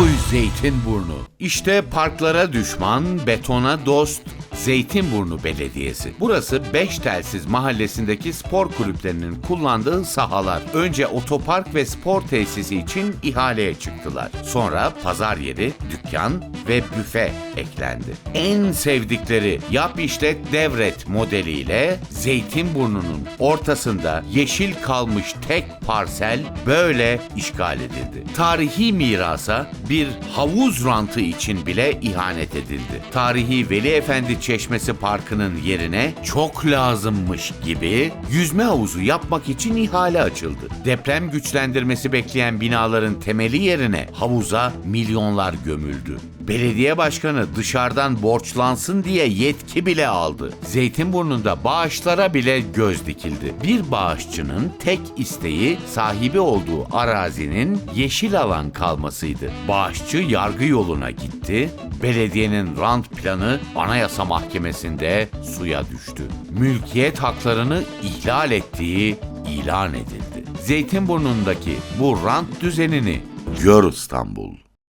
Uy Zeytinburnu. İşte parklara düşman, betona dost Zeytinburnu Belediyesi. Burası Beş Telsiz mahallesindeki spor kulüplerinin kullandığı sahalar. Önce otopark ve spor tesisi için ihaleye çıktılar. Sonra pazar yeri, dükkan ve büfe eklendi. En sevdikleri yap işlet devret modeliyle Zeytinburnu'nun ortasında yeşil kalmış tek parsel böyle işgal edildi. Tarihi mirasa bir havuz rantı için bile ihanet edildi. Tarihi Veli Efendi Çeşmesi Parkı'nın yerine çok lazımmış gibi yüzme havuzu yapmak için ihale açıldı. Deprem güçlendirmesi bekleyen binaların temeli yerine havuza milyonlar gömüldü. Belediye başkanı dışarıdan borçlansın diye yetki bile aldı. Zeytinburnu'nda bağışlara bile göz dikildi. Bir bağışçının tek isteği sahibi olduğu arazinin yeşil alan kalmasıydı. Bağışçı yargı yoluna gitti. Belediyenin rant planı Anayasa Mahkemesi'nde suya düştü. Mülkiyet haklarını ihlal ettiği ilan edildi. Zeytinburnu'ndaki bu rant düzenini gör İstanbul.